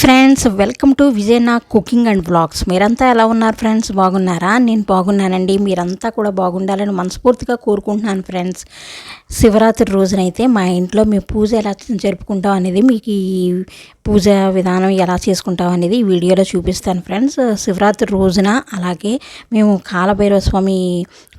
Friends welcome to Vijayana cooking and blogs మీరంతా ఎలా ఉన్నారు ఫ్రెండ్స్ బాగున్నారా? నేను బాగున్నానండి. మీరంతా కూడా బాగుండాలని మనస్ఫూర్తిగా కోరుకుంటున్నాను ఫ్రెండ్స్ శివరాత్రి రోజునైతే మా ఇంట్లో మేము పూజ ఎలా జరుపుకుంటాం అనేది మీకు ఈ పూజ విధానం ఎలా చేసుకుంటాం అనేది ఈ వీడియోలో చూపిస్తాను ఫ్రెండ్స్ శివరాత్రి రోజున అలాగే మేము కాలభైరవ స్వామి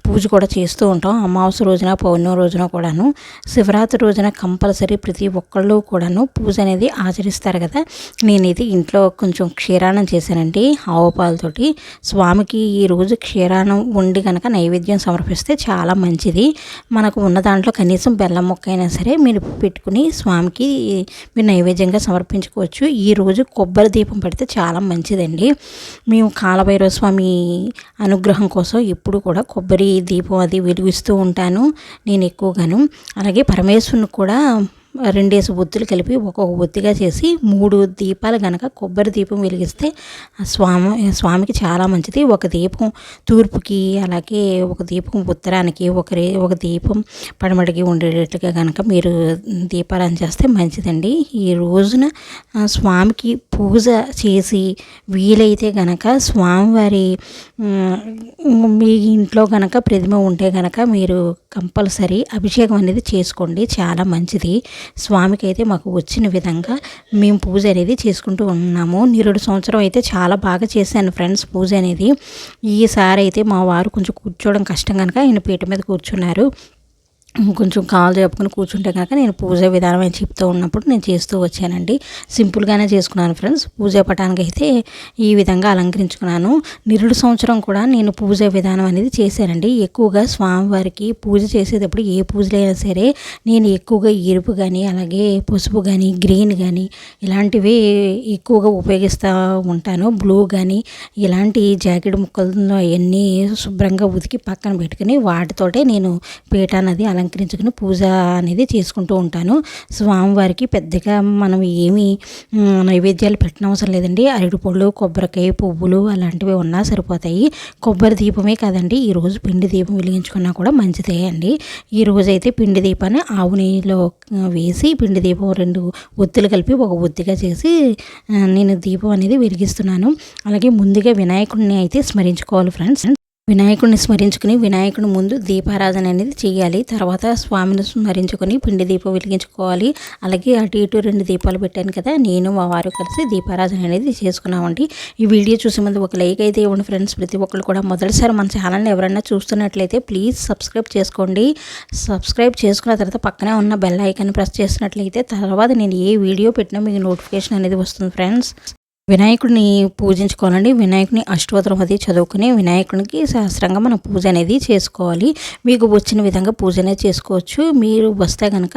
పూజ కూడా చేస్తూ ఉంటాం. అమావాస్య రోజున పౌర్ణమి రోజున కూడాను. శివరాత్రి రోజున కంపల్సరీ ప్రతి ఒక్కళ్ళు కూడాను పూజ అనేది ఆచరిస్తారు కదా. నేను అనేది ఇంట్లో కొంచెం క్షీరాణం చేశానండి ఆవు పాలతోటి. స్వామికి ఈరోజు క్షీరాణం ఉండి కనుక నైవేద్యం సమర్పిస్తే చాలా మంచిది. మనకు ఉన్న దాంట్లో కనీసం బెల్లం మొక్క అయినా సరే మీరు పెట్టుకుని స్వామికి మీరు నైవేద్యంగా సమర్పించుకోవచ్చు. ఈరోజు కొబ్బరి దీపం పెడితే చాలా మంచిదండి. మేము కాలభైరవ స్వామి అనుగ్రహం కోసం ఎప్పుడు కూడా కొబ్బరి దీపం అది వెలిగిస్తూ ఉంటాను నేను ఎక్కువగాను. అలాగే పరమేశ్వరుని కూడా రెండేసి ఒత్తులు కలిపి ఒక్కొక్క ఒత్తిగా చేసి మూడు దీపాలు గనక కొబ్బరి దీపం వెలిగిస్తే స్వామి స్వామికి చాలా మంచిది. ఒక దీపం తూర్పుకి అలాగే ఒక దీపం ఉత్తరానికి ఒక రే ఒక దీపం పడమడికి ఉండేటట్టుగా కనుక మీరు దీపాలను చేస్తే మంచిదండి. ఈ రోజున స్వామికి పూజ చేసి వీలైతే గనక స్వామివారి మీ ఇంట్లో గనక ప్రతిమ ఉంటే గనక మీరు కంపల్సరీ అభిషేకం అనేది చేసుకోండి. చాలా మంచిది. స్వామికి అయితే మాకు వచ్చిన విధంగా మేము పూజ అనేది చేసుకుంటూ ఉన్నాము. నిరుడు సంవత్సరం అయితే చాలా బాగా చేశాను ఫ్రెండ్స్ పూజ అనేది. ఈసారి అయితే మా వారు కొంచెం కూర్చోవడం కష్టం కనుక ఆయన పీట మీద కూర్చున్నారు. కొంచెం కాలు చెప్పుకుని కూర్చుంటే కనుక నేను పూజ విధానం అని చెప్తూ ఉన్నప్పుడు నేను చేస్తూ వచ్చానండి. సింపుల్గానే చేసుకున్నాను ఫ్రెండ్స్. పూజ పటానికి అయితే ఈ విధంగా అలంకరించుకున్నాను. నిరుడు సంవత్సరం కూడా నేను పూజ విధానం అనేది చేశానండి. ఎక్కువగా స్వామివారికి పూజ చేసేటప్పుడు ఏ పూజలైనా సరే నేను ఎక్కువగా ఎరుపు కానీ అలాగే పసుపు కానీ గ్రీన్ కానీ ఇలాంటివి ఎక్కువగా ఉపయోగిస్తూ ఉంటాను. బ్లూ కానీ ఇలాంటి జాకెట్ ముక్కలతో అవన్నీ శుభ్రంగా ఉతికి పక్కన పెట్టుకుని వాటితోటే నేను పీఠ అనేది అలంకరించుకున్నాను అలంకరించుకుని పూజ అనేది చేసుకుంటూ ఉంటాను. స్వామివారికి పెద్దగా మనం ఏమి నైవేద్యాలు పెట్టనవసరం లేదండి. అరటి పళ్ళు కొబ్బరికాయ పువ్వులు అలాంటివి ఉన్నా సరిపోతాయి. కొబ్బరి దీపమే కాదండి ఈరోజు పిండి దీపం వెలిగించుకున్నా కూడా మంచిదే అండి. ఈ అయితే పిండి దీపాన్ని ఆవు నెయ్యిలో వేసి పిండి దీపం రెండు ఒత్తులు కలిపి ఒక ఒత్తిగా చేసి నేను దీపం అనేది వెలిగిస్తున్నాను. అలాగే ముందుగా వినాయకుడిని అయితే స్మరించుకోవాలి ఫ్రెండ్స్. వినాయకుడిని స్మరించుకుని వినాయకుని ముందు దీపారాధన అనేది చేయాలి. తర్వాత స్వామిని స్మరించుకొని పిండి దీపం వెలిగించుకోవాలి. అలాగే అటు ఇటు రెండు దీపాలు పెట్టాను కదా నేను మా వారు కలిసి దీపారాధన అనేది చేసుకున్నామండి. ఈ వీడియో చూసే ముందు ఒక లైక్ అయితే ఇవ్వండి ఫ్రెండ్స్. ప్రతి ఒక్కరు కూడా మొదటిసారి మన ఛానల్ని ఎవరైనా చూస్తున్నట్లయితే ప్లీజ్ సబ్స్క్రైబ్ చేసుకోండి. సబ్స్క్రైబ్ చేసుకున్న తర్వాత పక్కనే ఉన్న బెల్ ఐకాన్ ప్రెస్ చేసినట్లయితే తర్వాత నేను ఏ వీడియో పెట్టినా మీకు నోటిఫికేషన్ అనేది వస్తుంది ఫ్రెండ్స్. వినాయకుడిని పూజించుకోవాలండి. వినాయకుని అష్టోత్తరం అది చదువుకుని వినాయకునికి శాస్త్రంగా మనం పూజ అనేది చేసుకోవాలి. మీకు వచ్చిన విధంగా పూజ అనేది చేసుకోవచ్చు. మీరు వస్తే కనుక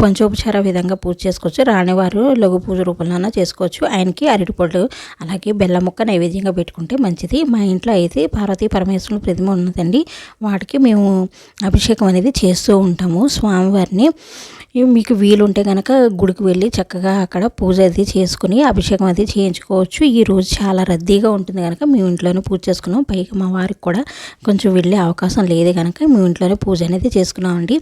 పంచోపచార విధంగా పూజ చేసుకోవచ్చు. రానివారు లఘు పూజ రూపంలో చేసుకోవచ్చు. ఆయనకి అరటిపళ్ళు అలాగే బెల్ల ముక్క నైవేద్యంగా పెట్టుకుంటే మంచిది. మా ఇంట్లో అయితే పార్వతీ పరమేశ్వరుని ప్రతిమ ఉన్నదండి. వాటికి మేము అభిషేకం అనేది చేస్తూ ఉంటాము స్వామివారిని. మీకు వీలుంటే కనుక గుడికి వెళ్ళి చక్కగా అక్కడ పూజ అది చేసుకుని అభిషేకం అది చేయించుకోవచ్చు. ఈ రోజు చాలా రద్దీగా ఉంటుంది కనుక మేము ఇంట్లోనే పూజ చేసుకున్నాం. పైగా మా వారికి కూడా కొంచెం వెళ్ళే అవకాశం లేదు కనుక మేము ఇంట్లోనే పూజ అనేది చేసుకున్నామండి.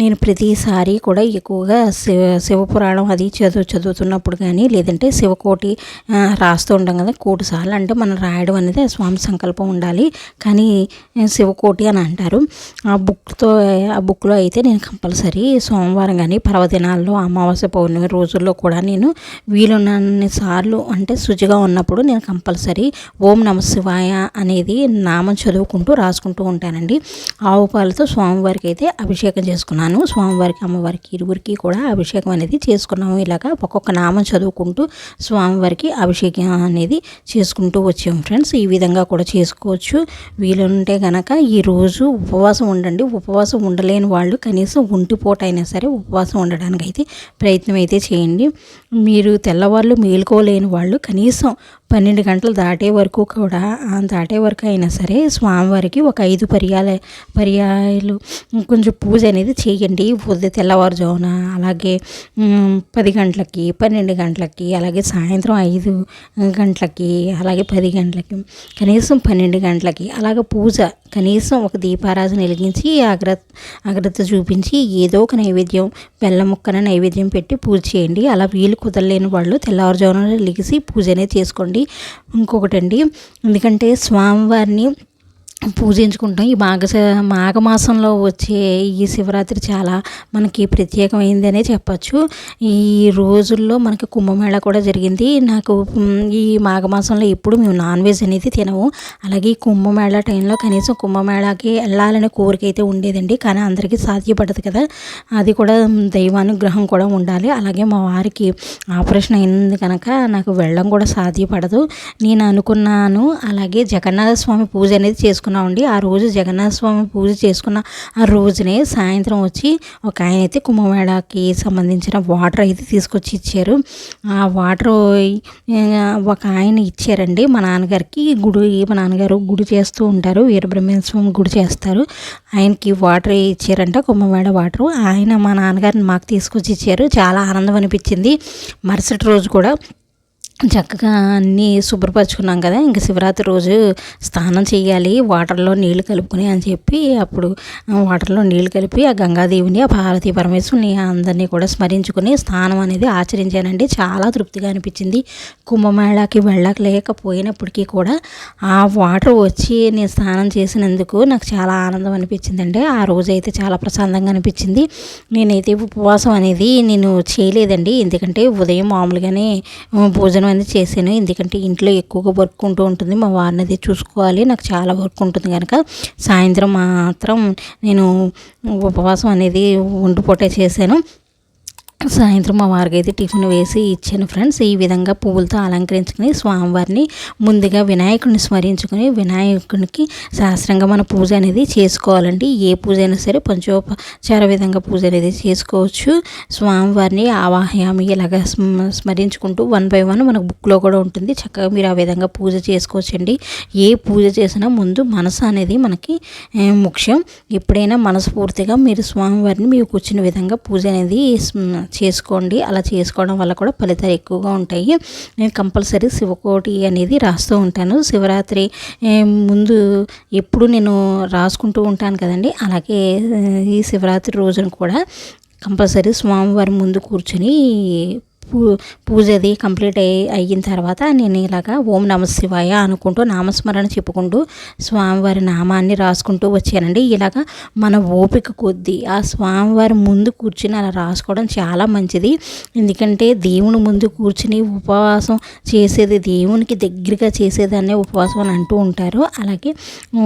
నేను ప్రతిసారి కూడా ఎక్కువగా శివ శివపురాణం అది చదువు చదువుతున్నప్పుడు కానీ లేదంటే శివకోటి రాస్తూ ఉంటాం కదా కోటి సార్లు. అంటే మనం రాయడం అనేది స్వామి సంకల్పం ఉండాలి. కానీ శివకోటి అని అంటారు. ఆ బుక్తో ఆ బుక్లో అయితే నేను కంపల్సరీ సోమవారం కానీ కానీ పర్వదినాల్లో అమావాస్య పౌర్ణమి రోజుల్లో కూడా నేను వీలున్నన్ని సార్లు అంటే శుచిగా ఉన్నప్పుడు నేను కంపల్సరీ ఓం నమ శివాయ అనేది నామం చదువుకుంటూ రాసుకుంటూ ఉంటానండి. ఆవు పాలతో స్వామివారికి అయితే అభిషేకం చేసుకున్నాను. స్వామివారికి అమ్మవారికి ఇరువురికి కూడా అభిషేకం అనేది చేసుకున్నాము. ఇలాగా ఒక్కొక్క నామం చదువుకుంటూ స్వామివారికి అభిషేకం అనేది చేసుకుంటూ వచ్చాము ఫ్రెండ్స్. ఈ విధంగా కూడా చేసుకోవచ్చు. వీలుంటే కనుక ఈరోజు ఉపవాసం ఉండండి. ఉపవాసం ఉండలేని వాళ్ళు కనీసం ఒంటిపూట అయినా సరే ఉపవాసం ఉపవాసం ఉండడానికి అయితే ప్రయత్నం అయితే చేయండి. మీరు తెల్లవాళ్ళు మేలుకోలేని వాళ్ళు కనీసం పన్నెండు గంటలు దాటే వరకు కూడా దాటే వరకు అయినా సరే స్వామివారికి ఒక ఐదు పర్యాల పర్యాయాలు కొంచెం పూజ అనేది చేయండి. పొద్దు తెల్లవారుజామున అలాగే పది గంటలకి పన్నెండు గంటలకి అలాగే సాయంత్రం ఐదు గంటలకి అలాగే పది గంటలకి కనీసం పన్నెండు గంటలకి అలాగే పూజ కనీసం ఒక దీపారాధన వెలిగించి అగ్ర అగ్రత చూపించి ఏదో ఒక నైవేద్యం బెల్లం ముక్కన నైవేద్యం పెట్టి పూజ చేయండి. అలా వీలు కుదరలేని వాళ్ళు తెల్లవారుజామున లెగిసి పూజ అనేది చేసుకోండి. ఇంకొకటండి. ఎందుకంటే స్వామివారిని పూజించుకుంటాం ఈ మాఘ మాఘమాసంలో వచ్చే ఈ శివరాత్రి చాలా మనకి ప్రత్యేకమైందనే చెప్పచ్చు. ఈ రోజుల్లో మనకి కుంభమేళ కూడా జరిగింది. నాకు ఈ మాఘమాసంలో ఎప్పుడు మేము నాన్ వెజ్ అనేది తినము. అలాగే ఈ కుంభమేళ టైంలో కనీసం కుంభమేళాకి వెళ్ళాలనే కోరిక అయితే ఉండేదండి. కానీ అందరికీ సాధ్యపడదు కదా. అది కూడా దైవానుగ్రహం కూడా ఉండాలి. అలాగే మా వారికి ఆపరేషన్ అయింది కనుక నాకు వెళ్ళడం కూడా సాధ్యపడదు. నేను అనుకున్నాను. అలాగే జగన్నాథ స్వామి పూజ అనేది చేసుకున్నాను. చేసుకున్నామండి. ఆ రోజు జగన్నాథ స్వామి పూజ చేసుకున్న ఆ రోజునే సాయంత్రం వచ్చి ఒక ఆయన అయితే కుంభమేళాకి సంబంధించిన వాటర్ అయితే తీసుకొచ్చి ఇచ్చారు. ఆ వాటర్ ఒక ఆయన ఇచ్చారండి. మా నాన్నగారికి గుడి మా నాన్నగారు గుడి చేస్తూ ఉంటారు. వీరబ్రహ్మణ్య స్వామి గుడి చేస్తారు. ఆయనకి వాటర్ ఇచ్చారంట కుంభమేళ వాటర్. ఆయన మా నాన్నగారిని మాకు తీసుకొచ్చి ఇచ్చారు. చాలా ఆనందం అనిపించింది. మరుసటి రోజు కూడా చక్కగా అన్నీ శుభ్రపరచుకున్నాం కదా. ఇంక శివరాత్రి రోజు స్నానం చేయాలి వాటర్లో నీళ్ళు కలుపుకుని అని చెప్పి అప్పుడు వాటర్లో నీళ్ళు కలిపి ఆ గంగాదేవిని ఆ పార్వతీ పరమేశ్వరుని అందరినీ కూడా స్మరించుకుని స్నానం అనేది ఆచరించానండి. చాలా తృప్తిగా అనిపించింది. కుంభమేళాకి వెళ్ళలేకపోయినప్పటికీ కూడా ఆ వాటర్ వచ్చి నేను స్నానం చేసినందుకు నాకు చాలా ఆనందం అనిపించిందండి. ఆ రోజు అయితే చాలా ప్రశాంతంగా అనిపించింది. నేనైతే ఉపవాసం అనేది నేను చేయలేదండి. ఎందుకంటే ఉదయం మామూలుగానే భోజనం అనేది చేశాను ఎందుకంటే ఇంట్లో ఎక్కువగా వర్క్ ఉంటూ ఉంటుంది. మా వారిని అది చూసుకోవాలి. నాకు చాలా వర్క్ ఉంటుంది కనుక సాయంత్రం మాత్రం నేను ఉపవాసం అనేది వండుపోటే చేశాను సాయంత్రం మా వారికి అయితే టిఫిన్ వేసి ఇచ్చాను ఫ్రెండ్స్. ఈ విధంగా పువ్వులతో అలంకరించుకుని స్వామివారిని ముందుగా వినాయకుడిని స్మరించుకుని వినాయకునికి శాస్త్రంగా మన పూజ అనేది చేసుకోవాలండి. ఏ పూజ అయినా సరే పంచోపచార విధంగా పూజ అనేది చేసుకోవచ్చు. స్వామివారిని ఆవాహయామి ఇలాగ స్మరించుకుంటూ వన్ బై వన్ మనకు బుక్లో కూడా ఉంటుంది. చక్కగా మీరు ఆ విధంగా పూజ చేసుకోవచ్చండి. ఏ పూజ చేసినా ముందు మనసు అనేది మనకి ముఖ్యం. ఎప్పుడైనా మనస్ఫూర్తిగా మీరు స్వామివారిని మీకు కూర్చున్న విధంగా పూజ అనేది చేసుకోండి. అలా చేసుకోవడం వల్ల కూడా ఫలితాలు ఎక్కువగా ఉంటాయి. నేను కంపల్సరీ శివకోటి అనేది రాస్తూ ఉంటాను. శివరాత్రి ముందు ఎప్పుడు నేను రాసుకుంటూ ఉంటాను కదండి. అలాగే ఈ శివరాత్రి రోజున కూడా కంపల్సరీ స్వామివారి ముందు కూర్చొని పూ పూజ అది కంప్లీట్ అయ్యి అయిన తర్వాత నేను ఇలాగా ఓం నమ శివాయ అనుకుంటూ నామస్మరణ చెప్పుకుంటూ స్వామివారి నామాన్ని రాసుకుంటూ వచ్చానండి. ఇలాగా మన ఓపిక కొద్దీ ఆ స్వామివారి ముందు కూర్చుని అలా రాసుకోవడం చాలా మంచిది. ఎందుకంటే దేవుని ముందు కూర్చుని ఉపవాసం చేసేది దేవునికి దగ్గరగా చేసేదాన్ని ఉపవాసం అని అంటూ ఉంటారు. అలాగే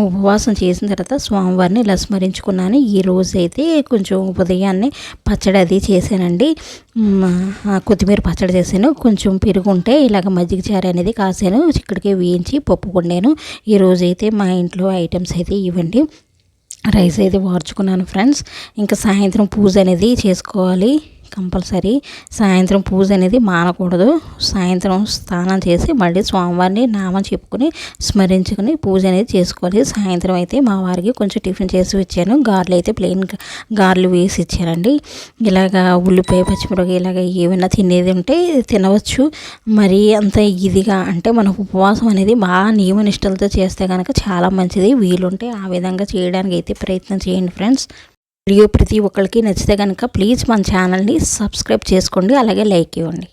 ఉపవాసం చేసిన తర్వాత స్వామివారిని ఇలా స్మరించుకున్నాను. ఈ రోజైతే అయితే కొంచెం ఉదయాన్నే పచ్చడి అది చేశానండి. కొత్తిమీర పచ్చడి చేశాను. కొంచెం పెరుగుంటే ఇలాగ మజ్జిగ చారు అనేది కాసాను. చిక్కడికి వేయించి పప్పు కొండాను. ఈరోజు అయితే మా ఇంట్లో ఐటమ్స్ అయితే ఇవ్వండి. రైస్ అయితే వార్చుకున్నాను ఫ్రెండ్స్. ఇంకా సాయంత్రం పూజ అనేది చేసుకోవాలి. కంపల్సరీ సాయంత్రం పూజ అనేది మానకూడదు. సాయంత్రం స్నానం చేసి మళ్ళీ స్వామివారిని నామం చెప్పుకొని స్మరించుకొని పూజ అనేది చేసుకోవాలి. సాయంత్రం అయితే మా వారికి కొంచెం టిఫిన్ చేసి ఇచ్చాను. గార్లు అయితే ప్లెయిన్ గార్లు వేసి ఇచ్చానండి ఇలాగా ఉల్లిపాయ పచ్చిమిరపకాయ ఇలాగ ఏమైనా తినేది ఉంటే తినవచ్చు. మరి అంత ఇదిగా అంటే మన ఉపవాసం అనేది బాగా నియమ నిష్టలతో చేస్తే కనుక చాలా మంచిది. వీలుంటే ఆ విధంగా చేయడానికి అయితే ప్రయత్నం చేయండి ఫ్రెండ్స్. వీడియో ప్రతి ఒక్కరికి నచ్చితే కనుక ప్లీజ్ మన ఛానల్ని సబ్స్క్రైబ్ చేసుకోండి అలాగే లైక్ ఇవ్వండి.